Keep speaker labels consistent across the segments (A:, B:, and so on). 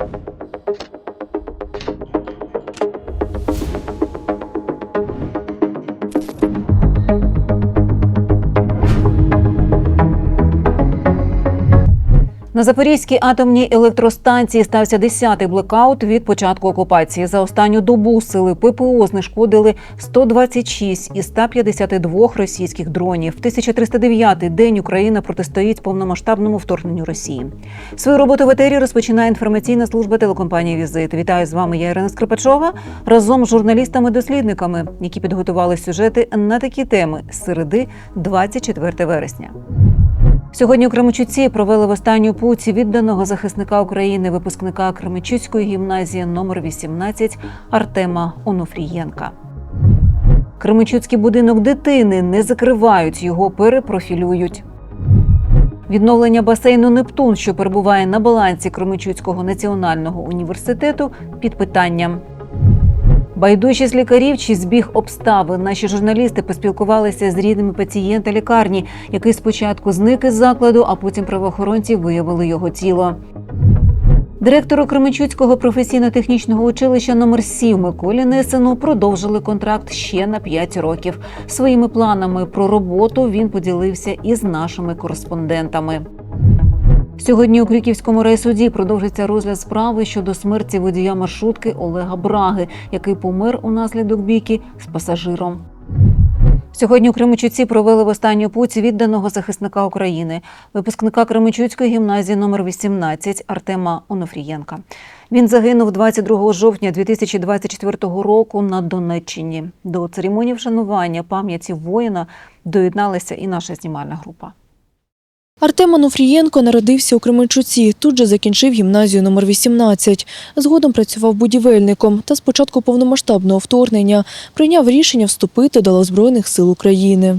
A: you На Запорізькій атомній електростанції стався 10-й блекаут від початку окупації. За останню добу сили ППО знешкодили 126 із 152 російських дронів. 1309-й день Україна протистоїть повномасштабному вторгненню Росії. Свою роботу в етері розпочинає інформаційна служба телекомпанії Візит. Вітаю з вами. Я Ірина Скрипачова разом з журналістами-дослідниками, які підготували сюжети на такі теми з середи 24 вересня. Сьогодні у Кременчуці провели в останню путь відданого захисника України, випускника Кременчуцької гімназії номер 18 Артема Онуфрієнка. Кременчуцький будинок дитини не закривають, його перепрофілюють. Відновлення басейну Нептун, що перебуває на балансі Кременчуцького національного університету, під питанням. Байдужість лікарів чи збіг обставин. Наші журналісти поспілкувалися з рідними пацієнта лікарні, який спочатку зник із закладу, а потім правоохоронці виявили його тіло. Директору Кременчуцького професійно-технічного училища номер 7 Миколі Несену продовжили контракт ще на 5 років. Своїми планами про роботу він поділився із нашими кореспондентами. Сьогодні у Крюківському райсуді продовжиться розгляд справи щодо смерті водія маршрутки Олега Браги, який помер унаслідок бійки з пасажиром. Сьогодні у Кременчуці провели в останню путь відданого захисника України, випускника Кременчуцької гімназії номер 18 Артема Онофрієнка. Він загинув 22 жовтня 2024 року на Донеччині. До церемонії вшанування пам'яті воїна доєдналася і наша знімальна група.
B: Артем Ануфрієнко народився у Кременчуці. Тут же закінчив гімназію номер 18. Згодом працював будівельником та з початку повномасштабного вторгнення прийняв рішення вступити до Збройних сил України.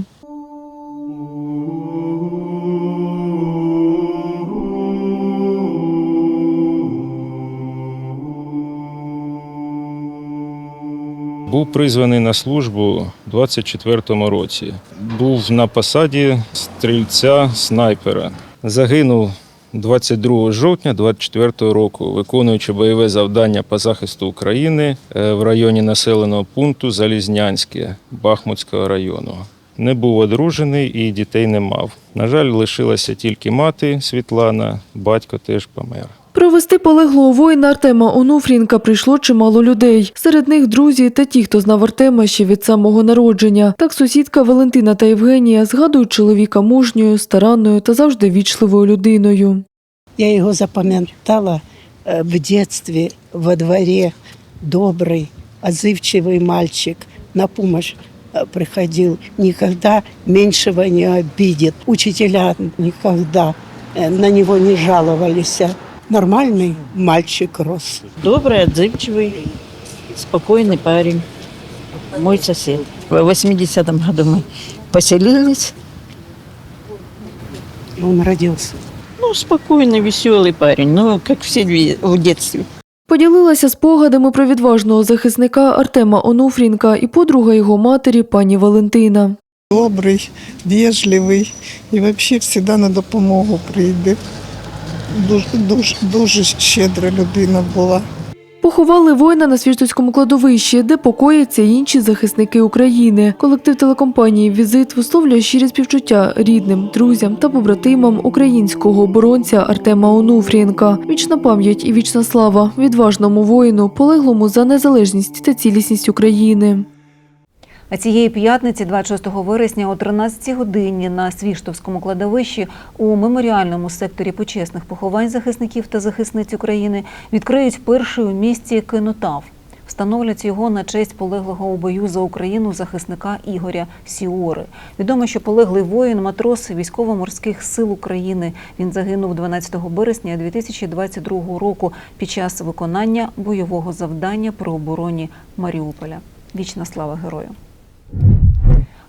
C: Був призваний на службу у 24-му році. Був на посаді стрільця снайпера. Загинув 22 жовтня 24 року, виконуючи бойове завдання по захисту України е, в районі населеного пункту Залізнянське Бахмутського району. Не був одружений і дітей не мав. На жаль, лишилася тільки мати Світлана, батько теж помер.
B: Провести полеглого воїна Артема Онуфрінка прийшло чимало людей. Серед них друзі та ті, хто знав Артема ще від самого народження. Так сусідка Валентина та Євгенія згадують чоловіка мужньою, старанною та завжди вічливою людиною.
D: Я его запам'ятала э, в детстве во дворе. Добрый, отзывчивый мальчик. На помощь э, приходил. Никогда меньшего не обидит. Учителя никогда э, на него не жаловались. Нормальный мальчик рос.
E: Добрый, отзывчивый, спокойный парень. Мой сосед. В 80-м году мы поселились.
D: Он родился.
E: Ну, спокойный, веселый парень. Ну, как все ви- в детстве.
B: Поділилася спогадами про відважного захисника Артема Онуфрінка і подруга його матері пані Валентина.
F: добрий, вежливий і взагалі завжди на допомогу прийде. Дуже, дуже, дуже щедра людина була.
B: Поховали воїна на Свіждоцькому кладовищі, де покояться інші захисники України. Колектив телекомпанії Візит висловлює щирі співчуття рідним, друзям та побратимам українського оборонця Артема Онуфрієнка. Вічна пам'ять і вічна слава відважному воїну, полеглому за незалежність та цілісність України.
A: А цієї п'ятниці, 26 вересня, о 13 годині на Свіштовському кладовищі у меморіальному секторі почесних поховань захисників та захисниць України відкриють перший у місті кинотав. Встановлять його на честь полеглого у бою за Україну захисника Ігоря Сіори. Відомо, що полеглий воїн, матрос військово-морських сил України. Він загинув 12 березня 2022 року під час виконання бойового завдання при обороні Маріуполя. Вічна слава герою!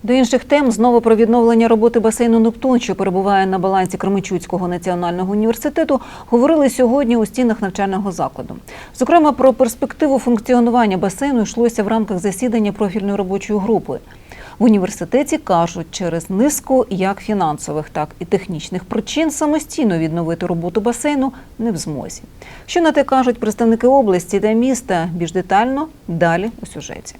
A: До інших тем знову про відновлення роботи басейну Нептун, що перебуває на балансі Кременчуцького національного університету, говорили сьогодні у стінах навчального закладу. Зокрема, про перспективу функціонування басейну йшлося в рамках засідання профільної робочої групи. В університеті кажуть, через низку як фінансових, так і технічних причин самостійно відновити роботу басейну не в змозі. Що на те кажуть представники області та міста більш детально далі у сюжеті.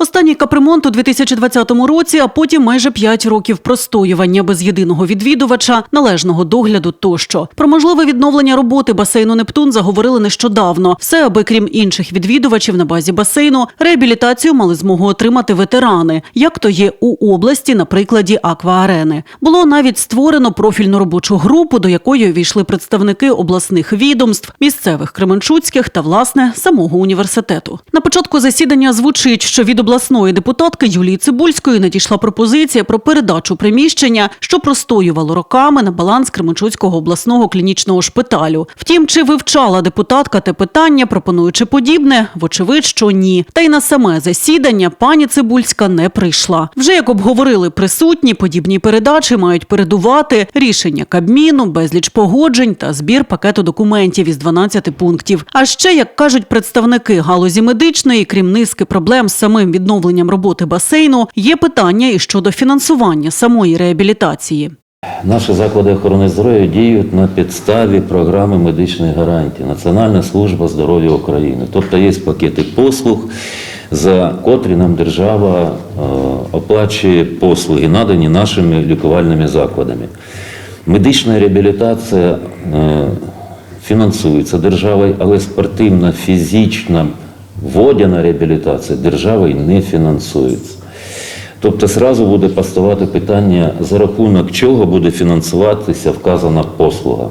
G: Останній капремонт у 2020 році, а потім майже 5 років простоювання без єдиного відвідувача, належного догляду тощо. Про можливе відновлення роботи басейну Нептун заговорили нещодавно. Все, аби крім інших відвідувачів на базі басейну, реабілітацію мали змогу отримати ветерани, як то є у області на прикладі акваарени. Було навіть створено профільну робочу групу, до якої увійшли представники обласних відомств, місцевих кременчуцьких та власне самого університету. На початку засідання звучить, що від обласної депутатки Юлії Цибульської надійшла пропозиція про передачу приміщення, що простоювало роками на баланс Кременчуцького обласного клінічного шпиталю. Втім, чи вивчала депутатка те питання, пропонуючи подібне, вочевидь, що ні. Та й на саме засідання пані Цибульська не прийшла. Вже як обговорили присутні, подібні передачі мають передувати рішення Кабміну, безліч погоджень та збір пакету документів із 12 пунктів. А ще, як кажуть представники галузі медичної, крім низки проблем з самим відновленням роботи басейну, є питання і щодо фінансування самої реабілітації.
H: Наші заклади охорони здоров'я діють на підставі програми медичних гарантій Національна служба здоров'я України. Тобто є пакети послуг, за котрі нам держава е, оплачує послуги, надані нашими лікувальними закладами. Медична реабілітація е, фінансується державою, але спортивна, фізична, водяна реабілітація державою не фінансується. Тобто зразу буде поставати питання, за рахунок чого буде фінансуватися вказана послуга.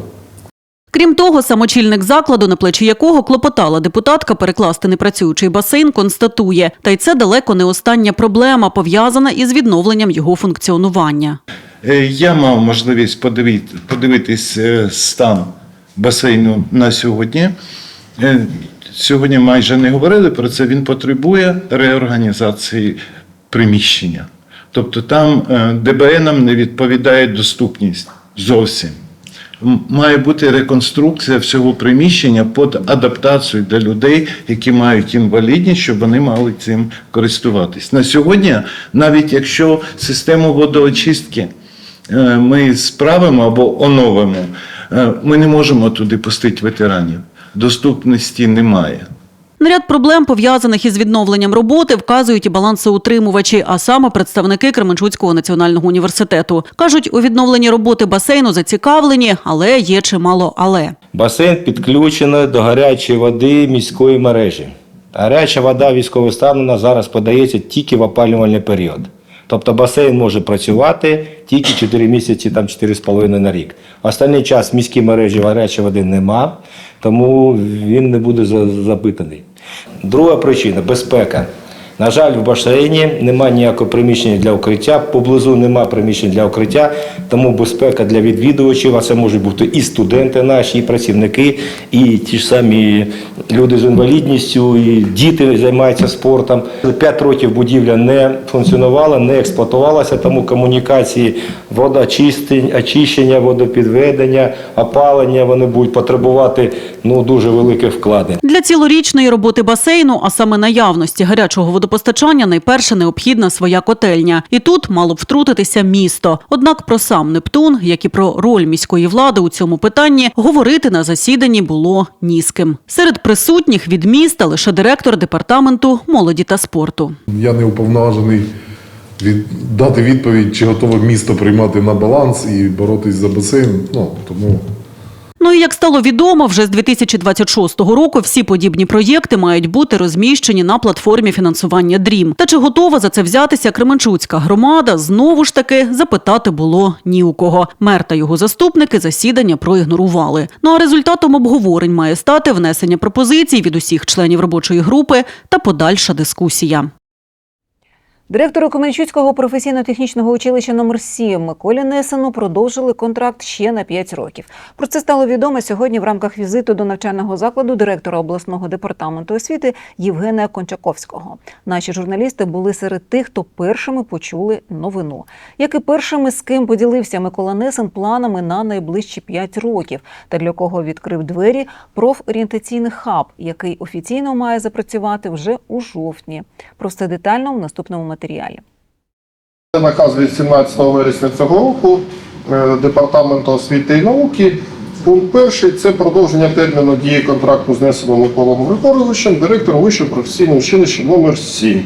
G: Крім того, самочільник закладу, на плечі якого клопотала депутатка перекласти непрацюючий басейн, констатує, та й це далеко не остання проблема, пов'язана із відновленням його функціонування.
I: Е, Я мав можливість подивити, подивитись е, стан басейну на сьогодні. Сьогодні майже не говорили про це. Він потребує реорганізації приміщення. Тобто там е, ДБНам не відповідає доступність зовсім. Має бути реконструкція всього приміщення під адаптацію для людей, які мають інвалідність, щоб вони мали цим користуватись. На сьогодні, навіть якщо систему водоочистки е, ми справимо або оновимо, е, ми не можемо туди пустити ветеранів. Доступності немає.
G: На ряд проблем, пов'язаних із відновленням роботи, вказують і балансоутримувачі, а саме представники Кременчуцького національного університету. Кажуть, у відновленні роботи басейну зацікавлені, але є чимало але.
J: Басейн підключений до гарячої води міської мережі. Гаряча вода військового стану зараз подається тільки в опалювальний період. Тобто басейн може працювати тільки 4 місяці, там 4,5 на рік. Останній час в міській мережі гарячої води нема, тому він не буде за- запитаний. Друга причина безпека. На жаль, в басейні немає ніякого приміщення для укриття, поблизу немає приміщень для укриття, тому безпека для відвідувачів, а це можуть бути і студенти наші, і працівники, і ті ж самі люди з інвалідністю, і діти займаються спортом. П'ять років будівля не функціонувала, не експлуатувалася, тому комунікації, водоочистень- очищення, водопідведення, опалення вони будуть потребувати ну, дуже великих вкладень.
G: Для цілорічної роботи басейну, а саме наявності гарячого водопостачання, найперше необхідна своя котельня. І тут мало б втрутитися місто. Однак про сам Нептун, як і про роль міської влади у цьому питанні, говорити на засіданні було ні з ким. Серед присутніх від міста лише директор департаменту молоді та спорту.
K: Я не уповноважений від, дати відповідь, чи готове місто приймати на баланс і боротись за басейн. Ну, тому
G: Ну і як стало відомо, вже з 2026 року всі подібні проєкти мають бути розміщені на платформі фінансування ДРІМ. Та чи готова за це взятися Кременчуцька громада? Знову ж таки запитати було ні у кого. Мер та його заступники засідання проігнорували. Ну а результатом обговорень має стати внесення пропозицій від усіх членів робочої групи та подальша дискусія.
A: Директору Каменчуцького професійно-технічного училища номер 7 Миколі Несену продовжили контракт ще на 5 років. Про це стало відомо сьогодні в рамках візиту до навчального закладу директора обласного департаменту освіти Євгена Кончаковського. Наші журналісти були серед тих, хто першими почули новину. Як і першими, з ким поділився Микола Несен планами на найближчі 5 років, та для кого відкрив двері профорієнтаційний хаб, який офіційно має запрацювати вже у жовтні. Про все детально в наступному.
L: Це наказ від 17 вересня цього року е, Департаменту освіти і науки. Пункт перший це продовження терміну дії контракту з Несовим Миколом Григоровичем, директором Вищого професійного училища номер 7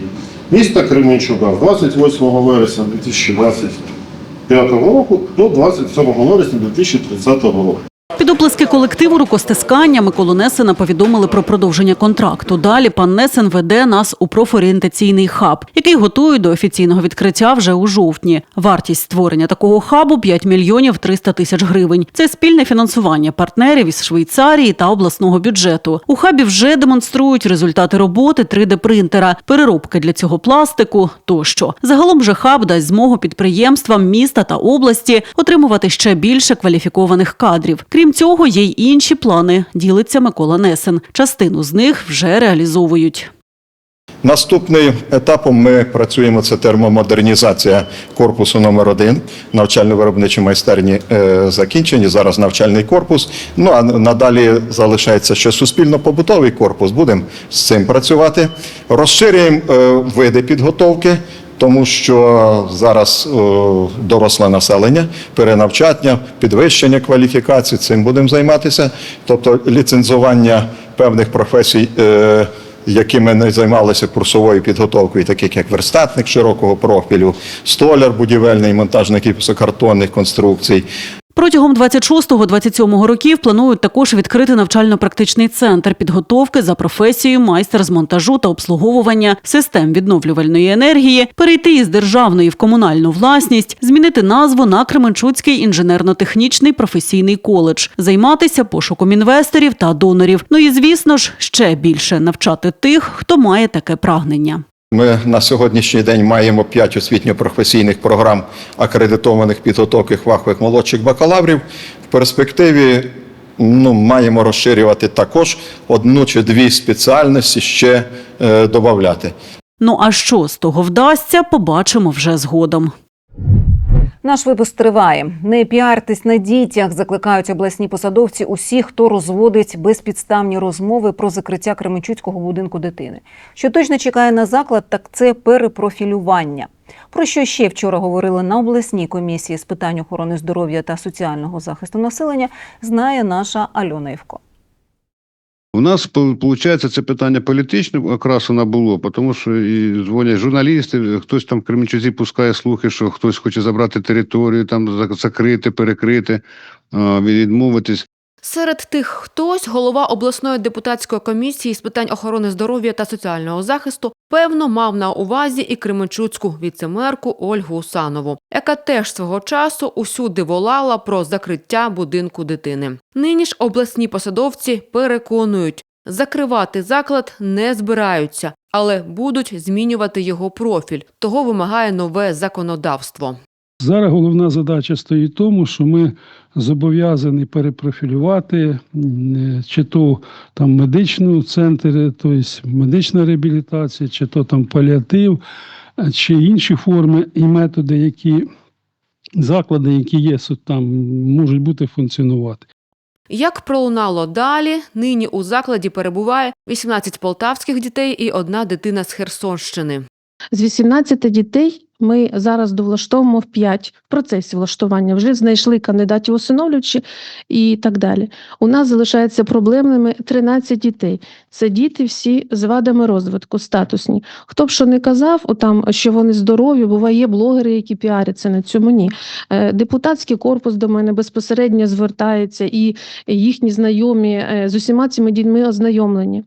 L: міста Кременчука з 28 вересня 2025 року до 27 вересня 2030 року.
G: Під оплески колективу рукостискання Миколу Несена повідомили про продовження контракту. Далі пан Несен веде нас у профорієнтаційний хаб, який готують до офіційного відкриття вже у жовтні. Вартість створення такого хабу 5 мільйонів 300 тисяч гривень. Це спільне фінансування партнерів із Швейцарії та обласного бюджету. У хабі вже демонструють результати роботи 3D-принтера, переробки для цього пластику тощо. Загалом же хаб дасть змогу підприємствам міста та області отримувати ще більше кваліфікованих кадрів. Крім цього, є й інші плани. Ділиться Микола Несен. Частину з них вже реалізовують.
M: Наступним етапом ми працюємо це термомодернізація корпусу номер 1 Навчально-виробничі майстерні е, закінчені. Зараз навчальний корпус. Ну а надалі залишається ще суспільно-побутовий корпус. Будемо з цим працювати. Розширюємо е, види підготовки. Тому що зараз е, доросле населення, перенавчання, підвищення кваліфікації, цим будемо займатися. Тобто ліцензування певних професій, е, якими не займалися курсовою підготовкою, таких як верстатник широкого профілю, столяр будівельний, монтажник гіпсокартонних конструкцій,
G: Протягом 26-27 років планують також відкрити навчально-практичний центр підготовки за професією майстер з монтажу та обслуговування систем відновлювальної енергії, перейти із державної в комунальну власність, змінити назву на Кременчуцький інженерно-технічний професійний коледж, займатися пошуком інвесторів та донорів. Ну і звісно ж ще більше навчати тих, хто має таке прагнення.
M: Ми на сьогоднішній день маємо 5 освітньо-професійних програм акредитованих підготовки вахових молодших бакалаврів. В перспективі ну, маємо розширювати також одну чи дві спеціальності ще е, додати.
G: Ну а що з того вдасться, побачимо вже згодом.
A: Наш випуск триває. Не піартись на дітях, закликають обласні посадовці усіх, хто розводить безпідставні розмови про закриття Кременчуцького будинку дитини. Що точно чекає на заклад, так це перепрофілювання. Про що ще вчора говорили на обласній комісії з питань охорони здоров'я та соціального захисту населення, знає наша Альона Івко.
N: У нас виходить, це питання політичне окрасу було, тому що і дзвонять журналісти, хтось там в Кременчузі пускає слухи, що хтось хоче забрати територію, там зак- закрити, перекрити, відмовитись.
O: Серед тих хтось голова обласної депутатської комісії з питань охорони здоров'я та соціального захисту певно мав на увазі і Кременчуцьку віцемерку Ольгу Усанову, яка теж свого часу усюди волала про закриття будинку дитини. Нині ж обласні посадовці переконують, закривати заклад не збираються, але будуть змінювати його профіль. Того вимагає нове законодавство.
P: Зараз головна задача стоїть в тому, що ми зобов'язані перепрофілювати чи то там медичну центр, тобто медична реабілітація, чи то там паліатив, чи інші форми і методи, які заклади, які є там, можуть бути функціонувати.
O: Як пролунало далі, нині у закладі перебуває 18 полтавських дітей і одна дитина з Херсонщини.
Q: З 18 дітей ми зараз довлаштовуємо в 5 в процесі влаштування. Вже знайшли кандидатів усиновлювачі і так далі. У нас залишається проблемними 13 дітей. Це діти всі з вадами розвитку, статусні. Хто б що не казав, там, що вони здорові, буває блогери, які піаряться на цьому. Ні. Е, Депутатський корпус до мене безпосередньо звертається, і їхні знайомі е, з усіма цими дітьми ознайомлені.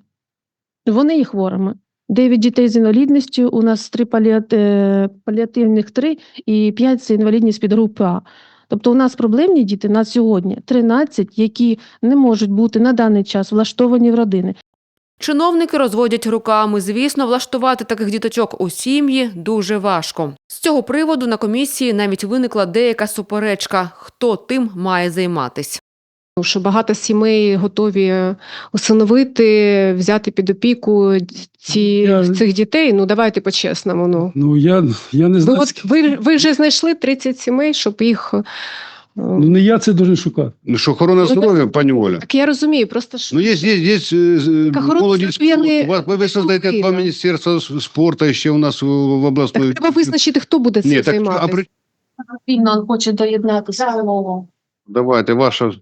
Q: Вони є хворими. Дев'ять дітей з інвалідністю, у нас три е, паліативних три і п'ять це інвалідність під групи А. Тобто у нас проблемні діти на сьогодні 13, які не можуть бути на даний час влаштовані в родини.
O: Чиновники розводять руками. Звісно, влаштувати таких діточок у сім'ї дуже важко. З цього приводу на комісії навіть виникла деяка суперечка, хто тим має займатись.
R: Що багато сімей готові усиновити, взяти під опіку ці,
P: Я-
R: цих дітей. Ну давайте по-чесному. Ну
P: Ну я, я не знаю.
R: от, ви, ви вже знайшли 30 сімей, щоб їх
P: Ну не я це дуже шукати.
N: Ну що охорона здоров'я, пані Оля.
R: Так я розумію, просто ж
N: Ну, є, є, є е,
R: Так,
N: молоді спорту. Ви, ви создаєте два міністерства спорту ще у нас в, обласної.
R: треба визначити, хто буде цим
N: а
R: займатися.
N: при...
Q: Він хоче доєднатися.
N: Давайте, ваша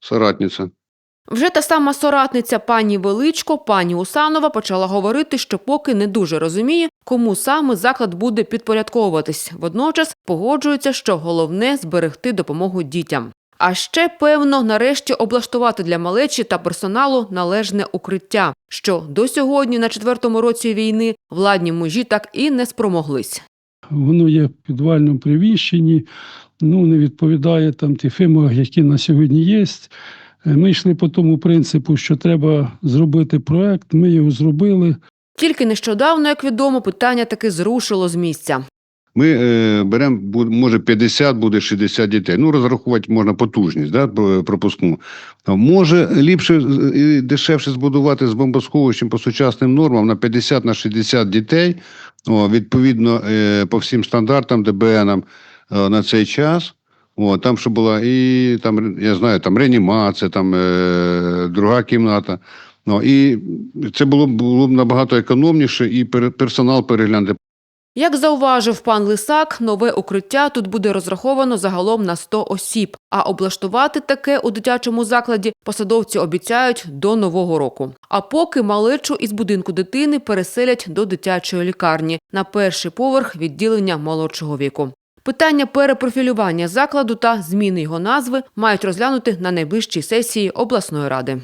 N: соратниця.
O: Вже та сама соратниця пані Величко, пані Усанова, почала говорити, що поки не дуже розуміє, кому саме заклад буде підпорядковуватись. Водночас погоджується, що головне зберегти допомогу дітям. А ще, певно, нарешті облаштувати для малечі та персоналу належне укриття, що до сьогодні, на четвертому році війни, владні мужі так і не спромоглись.
P: Воно є в підвальному приміщенні, ну не відповідає там тим вимогам, які на сьогодні є. Е, Ми йшли по тому принципу, що треба зробити проект. Ми його зробили.
O: Тільки нещодавно, як відомо, питання таки зрушило з місця.
N: Ми е, беремо, може 50, буде 60 дітей. Ну, розрахувати можна потужність, да, пропускну. Може ліпше і дешевше збудувати з бомбосховищем по сучасним нормам на 50 на 60 дітей, о, відповідно е, по всім стандартам ДБНам е, на цей час. О, там, що була і там, я знаю, там реанімація, там е, друга кімната. Ну, і це було, було б набагато економніше, і персонал переглянути.
O: Як зауважив пан Лисак, нове укриття тут буде розраховано загалом на 100 осіб, а облаштувати таке у дитячому закладі посадовці обіцяють до нового року. А поки малечу із будинку дитини переселять до дитячої лікарні на перший поверх відділення молодшого віку. Питання перепрофілювання закладу та зміни його назви мають розглянути на найближчій сесії обласної ради.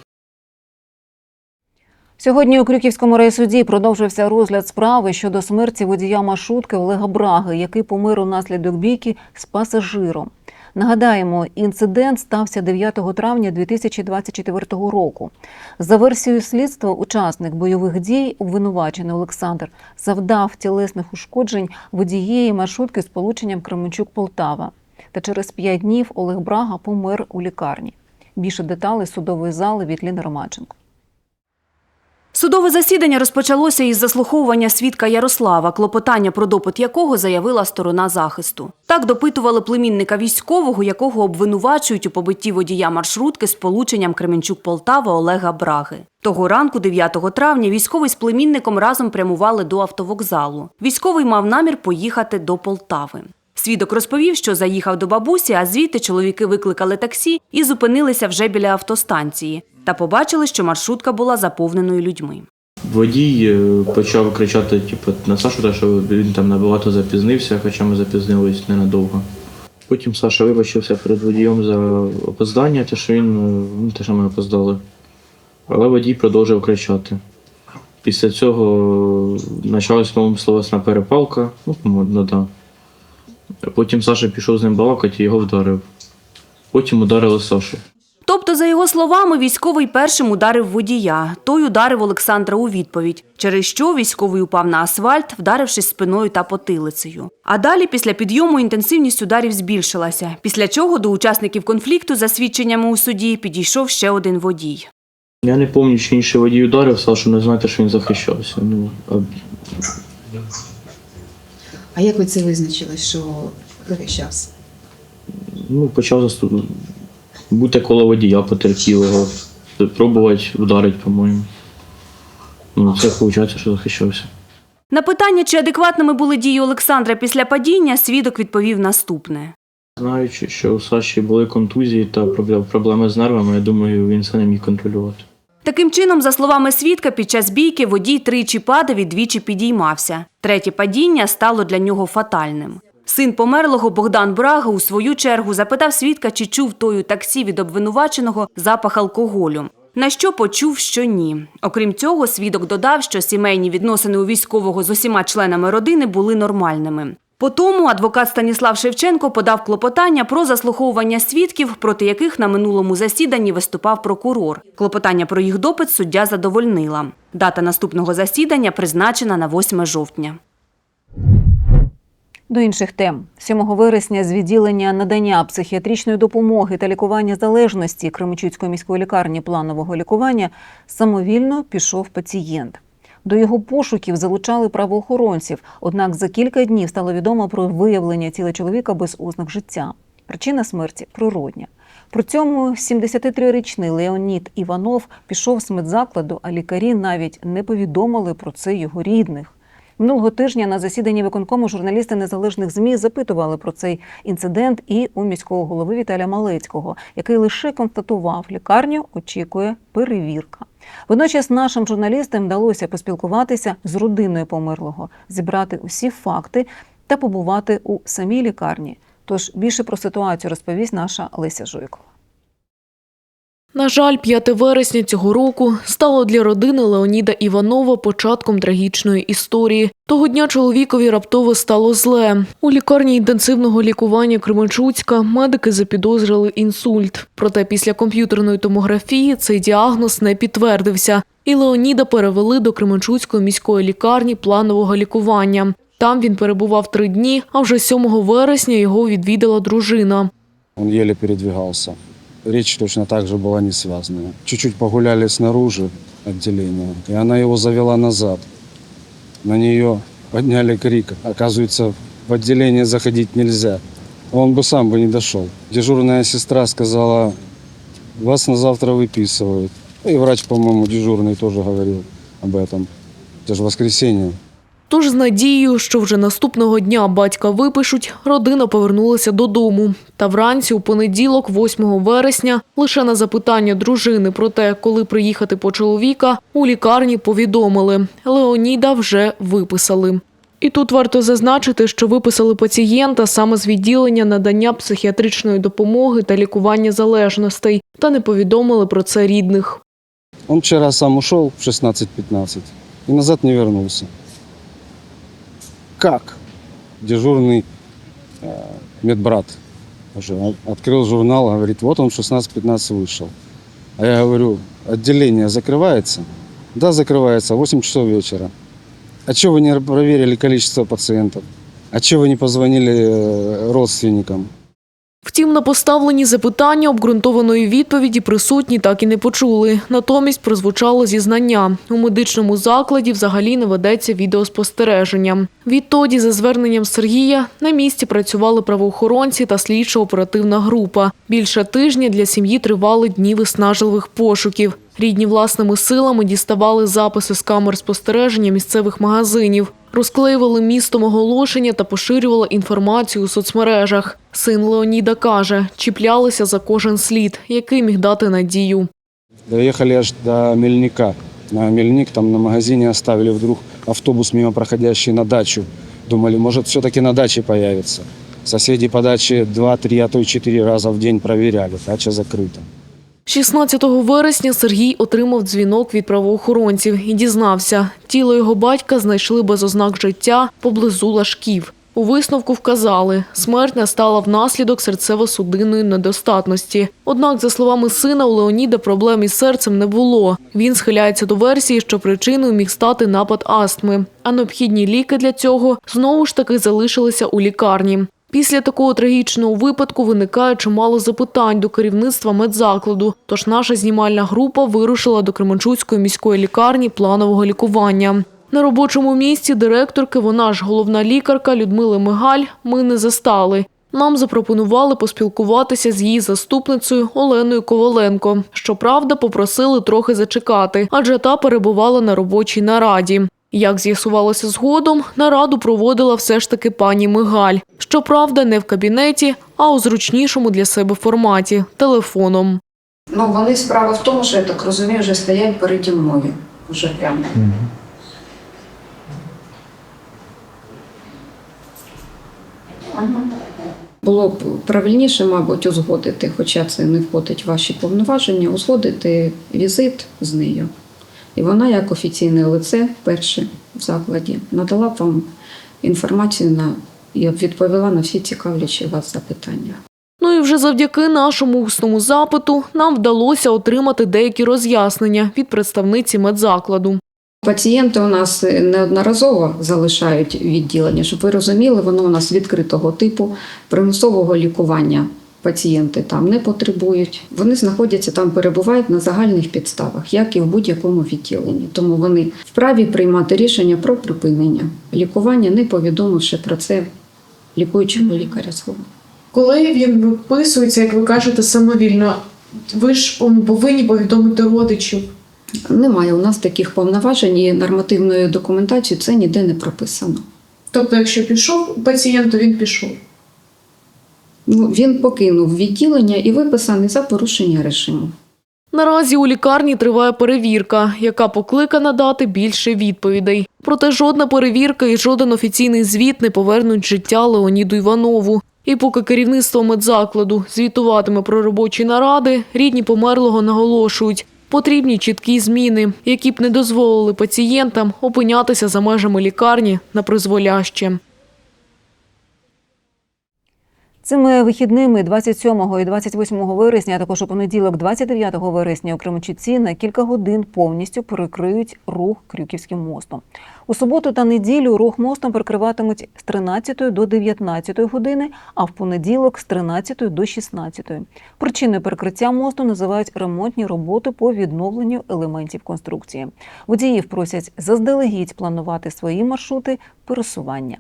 A: Сьогодні у Крюківському райсуді продовжився розгляд справи щодо смерті водія маршрутки Олега Браги, який помер унаслідок бійки з пасажиром. Нагадаємо, інцидент стався 9 травня 2024 року. За версією слідства, учасник бойових дій, обвинувачений Олександр, завдав тілесних ушкоджень водієї маршрутки з полученням Кременчук-Полтава. Та через п'ять днів Олег Брага помер у лікарні. Більше деталей судової зали від Ліни Ромаченко.
S: Судове засідання розпочалося із заслуховування свідка Ярослава, клопотання про допит якого заявила сторона захисту. Так допитували племінника військового, якого обвинувачують у побитті водія маршрутки з полученням Кременчук-Полтава Олега Браги. Того ранку, 9 травня, військовий з племінником разом прямували до автовокзалу. Військовий мав намір поїхати до Полтави. Свідок розповів, що заїхав до бабусі, а звідти чоловіки викликали таксі і зупинилися вже біля автостанції. Та побачили, що маршрутка була заповненою людьми.
T: Водій е, почав кричати, типу, на Сашу, що він там набагато запізнився, хоча ми запізнились ненадовго. Потім Саша вибачився перед водієм за опоздання, те, що він е, ну, те, що ми опоздали. Але водій продовжив кричати. Після цього почалась, по-моєму, словесна перепалка. Ну, ну, да. Потім Саша пішов з ним балакати і його вдарив. Потім ударили Сашу.
S: Тобто, за його словами, військовий першим ударив водія. Той ударив Олександра у відповідь, через що військовий упав на асфальт, вдарившись спиною та потилицею. А далі, після підйому, інтенсивність ударів збільшилася. Після чого до учасників конфлікту, за свідченнями у суді, підійшов ще один водій.
T: Я не пам'ятаю, чи інший водій ударив Сашу, не знаєте, що він захищався. Ну, а
U: А як ви це визначили, що захищався?
T: ну, почав засту... бути коло водія потерпілого, пробувати вдарити, по-моєму. Ну, це виходить, що захищався.
S: На питання, чи адекватними були дії Олександра після падіння, свідок відповів наступне.
T: Знаючи, що у Саші були контузії та проблеми з нервами, я думаю, він це не міг контролювати.
S: Таким чином, за словами свідка, під час бійки водій тричі падав і двічі підіймався. Третє падіння стало для нього фатальним. Син померлого Богдан Брага у свою чергу запитав свідка, чи чув той у таксі від обвинуваченого запах алкоголю. На що почув, що ні. Окрім цього, свідок додав, що сімейні відносини у військового з усіма членами родини були нормальними. По тому адвокат Станіслав Шевченко подав клопотання про заслуховування свідків, проти яких на минулому засіданні виступав прокурор. Клопотання про їх допит суддя задовольнила. Дата наступного засідання призначена на 8 жовтня.
A: До інших тем 7 вересня з відділення надання психіатричної допомоги та лікування залежності Кременчуцької міської лікарні планового лікування самовільно пішов пацієнт. До його пошуків залучали правоохоронців, однак за кілька днів стало відомо про виявлення тіла чоловіка без ознак життя. Причина смерті природня. При цьому 73-річний Леонід Іванов пішов з медзакладу, а лікарі навіть не повідомили про це його рідних. Минулого тижня на засіданні виконкому журналісти незалежних ЗМІ запитували про цей інцидент і у міського голови Віталія Малецького, який лише констатував, лікарню очікує перевірка. Водночас нашим журналістам вдалося поспілкуватися з родиною померлого, зібрати усі факти та побувати у самій лікарні. Тож більше про ситуацію розповість наша Леся Жуйкова.
V: На жаль, 5 вересня цього року стало для родини Леоніда Іванова початком трагічної історії. Того дня чоловікові раптово стало зле. У лікарні інтенсивного лікування Кременчуцька медики запідозрили інсульт. Проте після комп'ютерної томографії цей діагноз не підтвердився, і Леоніда перевели до Кременчуцької міської лікарні планового лікування. Там він перебував три дні, а вже 7 вересня його відвідала дружина.
W: Он еле передвигался. Речь точно так же была не связанная. Чуть-чуть погуляли снаружи отделения, и она его завела назад. На нее подняли крик. Оказывается, в отделение заходить нельзя. Он бы сам бы не дошел. Дежурная сестра сказала, вас на завтра выписывают. И врач, по-моему, дежурный тоже говорил об этом. Это же воскресенье.
V: Тож з надією, що вже наступного дня батька випишуть, родина повернулася додому. Та вранці у понеділок, 8 вересня, лише на запитання дружини про те, коли приїхати по чоловіка, у лікарні повідомили – Леоніда вже виписали. І тут варто зазначити, що виписали пацієнта саме з відділення надання психіатричної допомоги та лікування залежностей, та не повідомили про це рідних.
W: Он вчера сам ушел в 16-15 и назад не вернулся Как? Дежурный э, медбрат уже о- открыл журнал, говорит, вот он в 16-15 вышел. А я говорю, отделение закрывается? Да, закрывается, 8 часов вечера. А что вы не проверили количество пациентов? А что вы не позвонили э, родственникам?
V: Втім, на поставлені запитання обґрунтованої відповіді присутні так і не почули. Натомість прозвучало зізнання. У медичному закладі взагалі не ведеться відеоспостереження. Відтоді, за зверненням Сергія, на місці працювали правоохоронці та слідчо-оперативна група. Більше тижня для сім'ї тривали дні виснажливих пошуків. Рідні власними силами діставали записи з камер спостереження місцевих магазинів, розклеювали містом оголошення та поширювали інформацію у соцмережах. Син Леоніда каже, чіплялися за кожен слід, який міг дати надію.
W: Доехали аж до Мельника. На Мельник там на магазине оставили вдруг автобус мимо проходящий на дачу. Думали, может, все-таки на даче появится. Соседи по даче 2-3, а то и 4 раза в день проверяли. Дача закрыта.
V: 16 вересня Сергій отримав дзвінок від правоохоронців і дізнався, тіло його батька знайшли без ознак життя поблизу лашків. У висновку вказали, смерть настала внаслідок серцево-судинної недостатності. Однак, за словами сина, у Леоніда проблем із серцем не було. Він схиляється до версії, що причиною міг стати напад астми. А необхідні ліки для цього знову ж таки залишилися у лікарні. Після такого трагічного випадку виникає чимало запитань до керівництва медзакладу. Тож наша знімальна група вирушила до Кременчуцької міської лікарні планового лікування. На робочому місці директорки, вона ж головна лікарка Людмили Мигаль, ми не застали. Нам запропонували поспілкуватися з її заступницею Оленою Коваленко. Щоправда, попросили трохи зачекати, адже та перебувала на робочій нараді. Як з'ясувалося згодом, нараду проводила все ж таки пані Мигаль. Щоправда, не в кабінеті, а у зручнішому для себе форматі телефоном.
U: Ну, вони справа в тому, що я так розумію, вже стоять переді мною. Вже прямо. Ага. Було б правильніше, мабуть, узгодити, хоча це не входить в ваші повноваження, узгодити візит з нею. І вона, як офіційне лице, перше в закладі, надала б вам інформацію на і відповіла на всі цікавлячі вас запитання.
V: Ну і вже завдяки нашому усному запиту нам вдалося отримати деякі роз'яснення від представниці медзакладу.
U: Пацієнти у нас неодноразово залишають відділення, щоб ви розуміли, воно у нас відкритого типу примусового лікування. Пацієнти там не потребують. Вони знаходяться там, перебувають на загальних підставах, як і в будь-якому відділенні. Тому вони вправі приймати рішення про припинення лікування, не повідомивши про це лікуючому лікаря свого.
V: Коли він виписується, як ви кажете, самовільно, ви ж повинні повідомити родичів.
U: Немає у нас таких повноважень і нормативною документацією це ніде не прописано.
V: Тобто, якщо пішов пацієнт, то він пішов.
U: Ну, він покинув відділення і виписаний за порушення режиму.
V: Наразі у лікарні триває перевірка, яка покликана дати більше відповідей. Проте жодна перевірка і жоден офіційний звіт не повернуть життя Леоніду Іванову. І поки керівництво медзакладу звітуватиме про робочі наради, рідні померлого наголошують, потрібні чіткі зміни, які б не дозволили пацієнтам опинятися за межами лікарні на призволяще.
A: Цими вихідними 27 і 28 вересня, а також у понеділок, 29 вересня у Кременчуці на кілька годин повністю перекриють рух Крюківським мостом. У суботу та неділю рух мостом перекриватимуть з 13 до 19 години, а в понеділок з 13 до 16. Причиною перекриття мосту називають ремонтні роботи по відновленню елементів конструкції. Водіїв просять заздалегідь планувати свої маршрути пересування.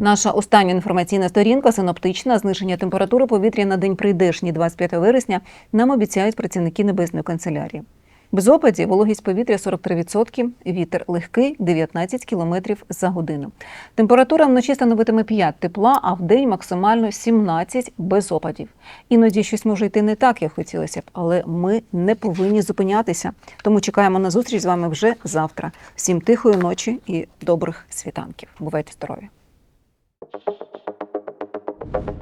A: Наша остання інформаційна сторінка синоптична зниження температури повітря на день прийдешній 25 вересня нам обіцяють працівники небесної канцелярії. Без опадів вологість повітря 43%, вітер легкий 19 км за годину. Температура вночі становитиме 5 тепла, а в день максимально 17 без опадів. Іноді щось може йти не так, як хотілося б, але ми не повинні зупинятися. Тому чекаємо на зустріч з вами вже завтра. Всім тихої ночі і добрих світанків. Бувайте здорові! Thank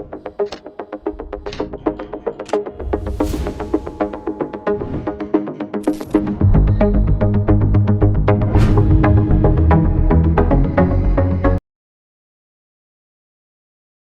A: you.